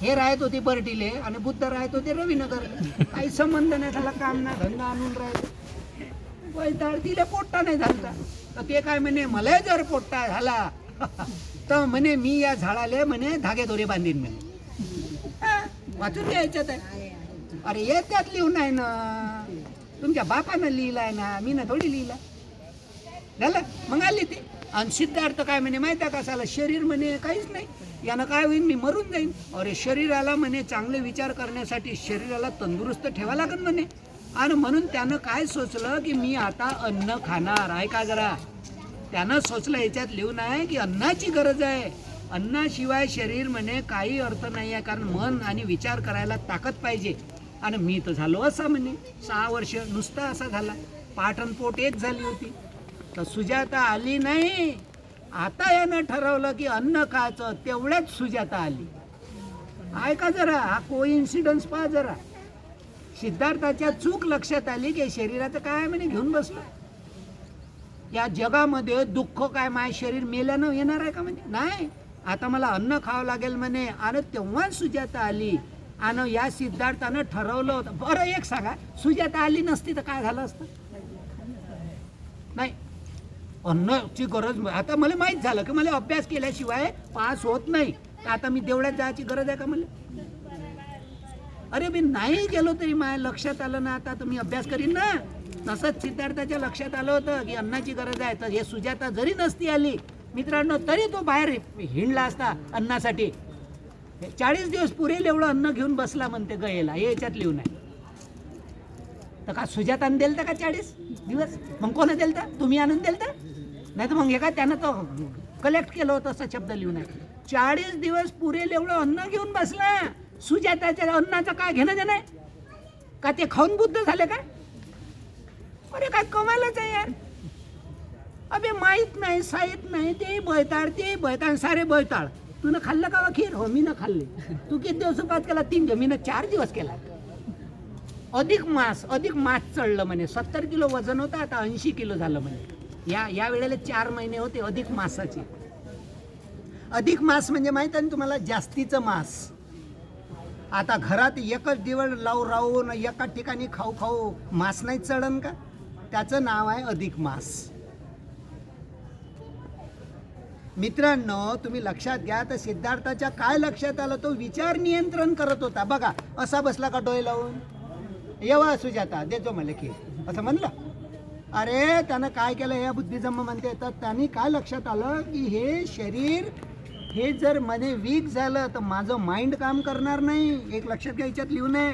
हे राहत होते बर्टीले आणि बुद्ध राहत होते रवीनगर काही संबंध नाही झाला काम ना धंदा आणून राहत वैताळ तिला पोट्टा नाही झाला तर ते काय म्हणे मला जर पोट्टा झाला तर म्हणे मी या झाडाले म्हणे धागे दोरे बांधीन म्हणे. हा, वाचून घ्यायच्यात आहे अरे हे त्यात लिहून आहे ना. तुमच्या बापानं लिहिलाय ना मी ना थोडी लिहिला. झालं? मग आली ती. आणि सिद्धार्थ काय म्हणे माहिती आहे कसा शरीर म्हणे काहीच नाही. यानं काय होईल मी मरून जाईन. अरे शरीराला म्हणे चांगले विचार करण्यासाठी शरीराला तंदुरुस्त ठेवा लागेल म्हणे. आणि म्हणून त्यानं काय सोचलं की मी आता अन्न खाणार आहे का जरा? त्यानं सोचलं याच्यात लिहून आहे की अन्नाची गरज आहे. अन्नाशिवाय शरीर म्हणे काही अर्थ नाही आहे कारण मन आणि विचार करायला ताकद पाहिजे. आणि मी तर झालो असा म्हणे. सहा वर्ष नुसता असा झाला. पाठ पोट एक झाली होती. तर सुजाता आली नाही. आता यानं ठरवलं की अन्न खायचं तेवढ्याच सुजाता आली. ऐका जरा हा को इन्सिडन्स पहा जरा. सिद्धार्थाच्या चूक लक्षात आली की शरीराचं काय म्हणे? घेऊन बसलं. या जगामध्ये दुःख काय माय शरीर मेल्यानं येणार आहे का म्हणजे नाही. आता मला अन्न खावं लागेल म्हणे. आणि तेव्हा सुजाता आली. आणि या सिद्धार्थानं ठरवलं होतं. बरं एक सांगा. सुजाता आली नसती तर काय झालं असतं? अन्नाची गरज आता मला माहीत झालं की मला अभ्यास केल्याशिवाय पास होत नाही. तर आता मी देवळात जायची गरज आहे का मला? अरे मी नाही गेलो तरी माझ्या लक्षात आलं ना आता तुम्ही अभ्यास करीन ना. तसंच सिद्धार्थाच्या लक्षात आलं होतं की अन्नाची गरज आहे. तर हे सुजाता जरी नसती आली मित्रांनो तरी तो बाहेर हिंडला असता अन्नासाठी. चाळीस दिवस पुरेल एवढं अन्न घेऊन बसला म्हणते गयेला हे याच्यात लिहून आहे. तर का सुजातानं दिलं का चाळीस दिवस? मग कोण देल तर तुम्ही आणून देल तर नाही तर मग एका का त्यानं तो कलेक्ट केलं होतं असं शब्द लिहून आहे. चाळीस दिवस पुरेल एवढं अन्न घेऊन बसला. सुजाताच्या अन्नाचं काय घेणं देणं आहे? का ते खाऊन बुद्ध झाले का अरे काय कमालच आहे यार. अबे माहीत नाही साहित नाही ते बैताळ ते बैताळ सारे बैताळ तुनं खाल्लं का खीर हो मी न खाल्ले. तू किती दिवस उपास केला? तीन दिवस. मीनं चार दिवस केला. अधिक मास अधिक मास चढलं म्हणे. सत्तर किलो वजन होतं आता ऐंशी किलो झालं म्हणे. या या वेळेला चार महिने होते अधिक मासाचे. अधिक मास म्हणजे माहीत आहे ना तुम्हाला? जास्तीचं मास. आता घरात एकच दिवस लावू राहून एकाच ठिकाणी खाऊ खाऊ मास नाही चढन का? त्याचं नाव आहे अधिक मास. मित्रांनो तुम्ही लक्षात घ्या तर सिद्धार्थाच्या काय लक्षात आलं? तो विचार नियंत्रण करत होता. बघा असा बसला का डोळे लावून? येवा सुजाता देतो मला की असं म्हणलं? अरे त्यानं काय केलं या बुद्धिजम म्हणते तर त्यांनी काय लक्षात आलं की हे शरीर हे जर मध्ये वीक झालं तर माझं माइंड काम करणार नाही. एक लक्षात घ्यायच्यात लिहू नये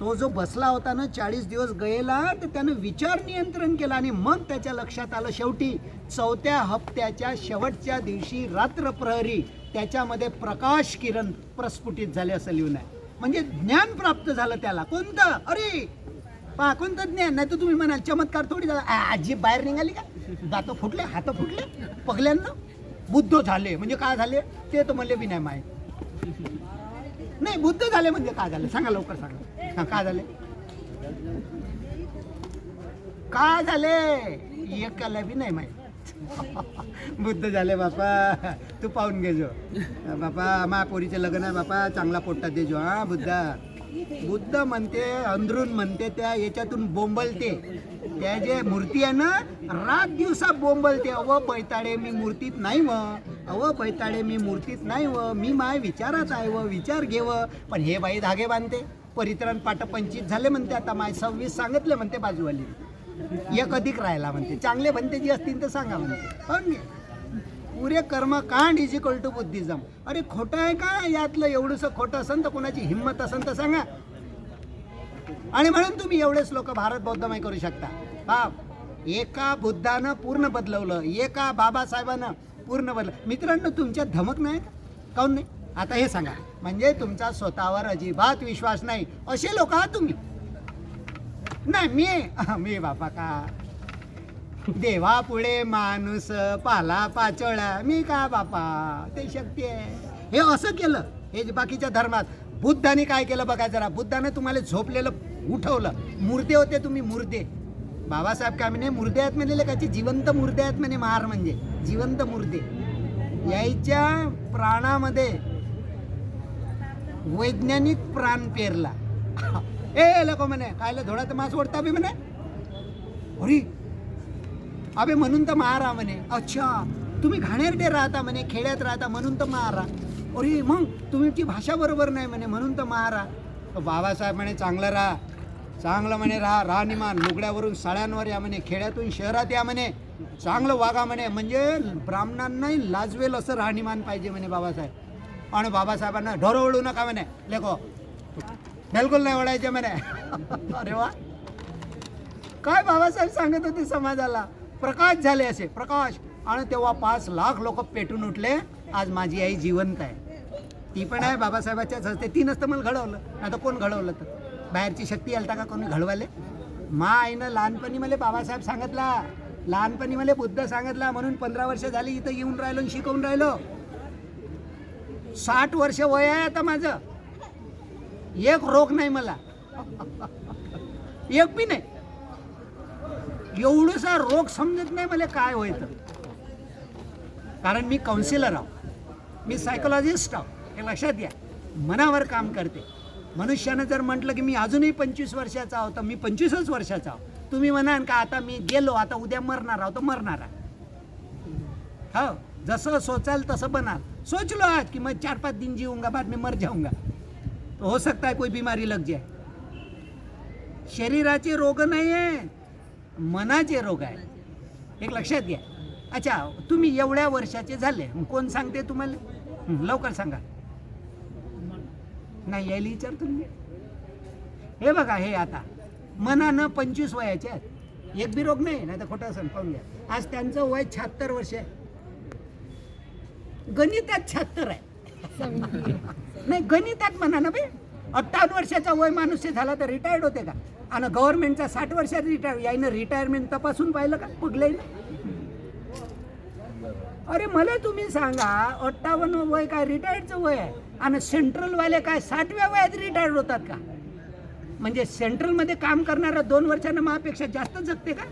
तो जो बसला होता ना चाळीस दिवस गयेला तर त्यानं विचार नियंत्रण केला आणि मग त्याच्या लक्षात आलं शेवटी चौथ्या हप्त्याच्या शेवटच्या दिवशी रात्र प्रहरी त्याच्यामध्ये प्रकाश किरण प्रस्फुटित झाले असं लिहून आहे. म्हणजे ज्ञान प्राप्त झालं त्याला. कोणतं? अरे पाकून तर ज्ञान नाही तर तुम्ही म्हणाल चमत्कार थोडी झाला. आ, आजी बाहेर निघाली का? दात फुटले हात फुटले पगल्यांना. बुद्ध झाले. म्हणजे काय झाले? ते तर म्हणले बी नाही माय. नाही बुद्ध झाले म्हणजे काय झालं? सांगा लवकर सांगा. हा, काय झाले? काय झाले? एकाला बी नाही माय. बुद्ध झाले बापा तू पाहून घेजो बापा मा पोरीचे लग्न आहे बापा चांगला पोट्टा देजो हा बुद्धा. बुद्ध म्हणते अंधरून म्हणते त्या याच्यातून बोंबलते. त्या जे मूर्ती आहे ना रात दिवसा बोंबलते. अव पैताळे मी मूर्तीत नाही व. अव पैताळे मी मूर्तीत नाही व. मी माय विचारात आहे व. विचार घेव पण हे बाई धागे बांधते. परित्रण पाठ पंचवीस झाले म्हणते आता. माय सव्वीस सांगितले म्हणते बाजूवाली. एक अधिक राहिला म्हणते. चांगले म्हणते जी असतील तर सांगा म्हणते. हो पाहून घे पुरे कर्मकांड इज इक्वल टू बुद्धिझम अरे खोटं आहे का? यातलं एवढंसं खोटं असेल तर कोणाची हिंमत असेल तर सांगा. आणि म्हणून तुम्ही एवढेच लोक भारत बौद्धमय करू शकता. बाप एका बुद्धानं पूर्ण बदलवलं. एका बाबासाहेबानं पूर्ण बदल मित्रांनो तुमच्यात धमक नाही काऊन नाही? आता हे सांगा. म्हणजे तुमचा स्वतःवर अजिबात विश्वास नाही. असे लोक आहात तुम्ही. नाही मी मी बापा का? देवा पुढे माणूस पाला पाचोळा मी का बापा? ते शक्ती आहे. हे असं केलं. हे बाकीच्या धर्मात बुद्धाने काय केलं बघा जरा. बुद्धाने तुम्हाला झोपलेलं उठवलं. मुर्दे होते तुम्ही मुर्दे. बाबासाहेब काय म्हणे मुर्दे आहेत म्हणले काची जिवंत मुर्दे आहेत म्हणे महार म्हणजे. जिवंत मुर्दे. यायच्या प्राणामध्ये वैज्ञानिक प्राण पेरला. ए लोक म्हणे कायला तर मास ओढता बी म्हणे? अरे अबे म्हणून तर मारा म्हणे. अच्छा तुम्ही घाणेरडे राहता म्हणे खेड्यात राहता म्हणून तर मारा. अरे मग तुमची भाषा बरोबर नाही म्हणे म्हणून तर मारा. बाबासाहेब म्हणे चांगलं राहा. चांगलं म्हणे राहा. राहणीमान लुगड्यावरून साड्यांवर या म्हणे खेड्यातून शहरात या म्हणे. चांगलं वागा म्हणे. म्हणजे ब्राह्मणांनाही लाजवेल असं राहणीमान पाहिजे म्हणे बाबासाहेब. आणि बाबासाहेबांना ढोरवळू नका म्हणे. लेखो बिलकुल नाही ओढायचे म्हणे. अरे वा. काय बाबासाहेब सांगत होते समाजाला? प्रकाश झाले असे प्रकाश. आणि तेव्हा पाच लाख लोक पेटून उठले. आज माझी आई जिवंत आहे. ती पण आहे बाबासाहेबाच्याच हस्ते. ती नसतं मला घडवलं. आता कोण घडवलं तर? बाहेरची शक्ती आलता का कोणी घडवाले? मा आईनं लहानपणी मला बाबासाहेब सांगितला. लहानपणी मला बुद्ध सांगितला. म्हणून पंधरा वर्ष झाली इथं येऊन राहिलो आणि शिकवून राहिलो. साठ वर्ष वय आहे आता माझं. एक रोग नाही मला. एक बी नाही. एवढंसा रोग समजत नाही मला काय व्हायचं कारण मी काउन्सिलर आहो. मी सायकोलॉजिस्ट आहो. हे लक्षात घ्या. मनावर काम करते. मनुष्यानं जर म्हटलं की मी अजूनही पंचवीस वर्षाचा आहो तर मी पंचवीसच वर्षाचा आहो. तुम्ही म्हणाल का आता मी गेलो आता उद्या मरणार आहो तर मरणार आहे. हो जसं सोचाल तसं बनाल. सोच लो आज कि मैं चार पाच दिन जीऊंगा बाद में मर जाऊंगा. तो हो सकता है कोई बीमारी लग जाए. शरीराचे रोग नाही आहे मनाचे रोग आहे एक लक्षात घ्या. अच्छा तुम्ही एवढ्या वर्षाचे झाले. कोण सांगते तुम्हाला? लवकर सांगा. नाही यायला विचार तुम्ही. हे बघा हे आता. मनानं पंचवीस वयाचे आहेत. एक बी रोग नाही नाही तर खोटं असं पाहून घ्या. आज त्यांचं वय शहात्तर वर्ष आहे. गणितात शहात्तर आहे. नाही गणितात म्हणा ना बे अठ्ठावन्न वर्षाचा वय माणूस झाला तर रिटायर्ड होते का? आणि गव्हर्नमेंटचा साठ वर्षात रिटायर यायनं रिटायरमेंट तपासून पाहिलं का? पगलंय अरे मला तुम्ही सांगा अठ्ठावन्न वय काय रिटायर्डचं वय आहे? आणि सेंट्रलवाले काय साठव्या वयात रिटायर्ड होतात का? म्हणजे सेंट्रलमध्ये काम करणारा दोन वर्षांना मापेक्षा जास्त जगते का?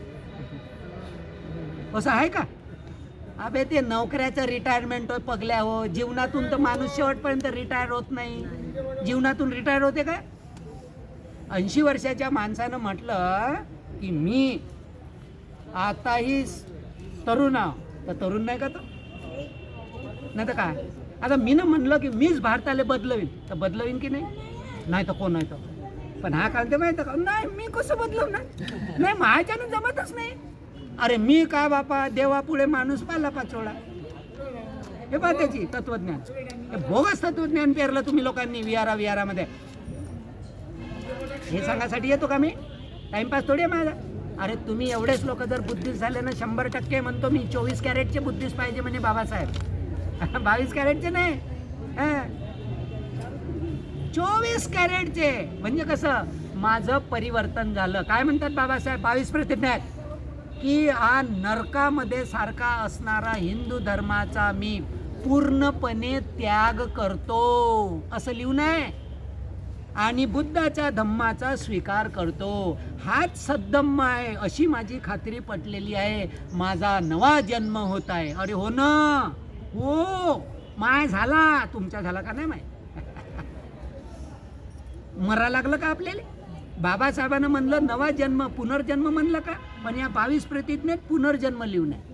असं आहे का? अबे ते नोकऱ्याचं रिटायरमेंट पगल्या हो. जीवनातून तर माणूस शेवटपर्यंत रिटायर होत नाही. जीवनातून रिटायर होते का? ऐंशी वर्षाच्या माणसानं म्हटलं की मी आताही तरुण आहो. तर तरुण नाही का तो? नाही तर काय? आता मी ना म्हणलं की मीच भारताला बदलवीन. तर बदलवीन की नाही? नाही तर कोण आहे तो? पण हा काल ते माहिती का? नाही मी कसं बदलव नाही माझ्याच्यानं जमतच नाही. अरे मी काय बापा देवा पुढे माणूस पाला पाचोळा? हे पहा त्याची तत्वज्ञान. हे बोगस तत्वज्ञान पेरलं तुम्ही लोकांनी विहारा विहारामध्ये. हे सांगायसाठी येतो का मी? टाईमपास थोडी आहे माझा. अरे तुम्ही एवढेच लोक जर बुद्धिस्ट झाले ना शंभर टक्के म्हणतो मी चोवीस कॅरेटचे बुद्धिस्ट पाहिजे म्हणे बाबासाहेब. बावीस कॅरेटचे नाही. हं. चोवीस कॅरेटचे. म्हणजे कसं? माझं परिवर्तन झालं. काय म्हणतात बाबासाहेब? बावीस प्रतिज्ञात की हा नरकामध्ये सारखा असणारा हिंदू धर्माचा मी पूर्णपणे त्याग करतो. असं लिहू नये आणि बुद्धाच्या धम्माचा स्वीकार करतो. हाच सद्धम्म आहे अशी माझी खात्री पटलेली आहे. माझा नवा जन्म होत आहे. अरे हो ना. हो. माय झाला. तुमचा झाला का नाही माय? मरा लागलं का आपल्याला? बाबासाहेबांना म्हणलं नवा जन्म पुनर्जन्म म्हणलं का? पण या बावीस प्रतिज्ञेत पुनर्जन्म लिहून आहे.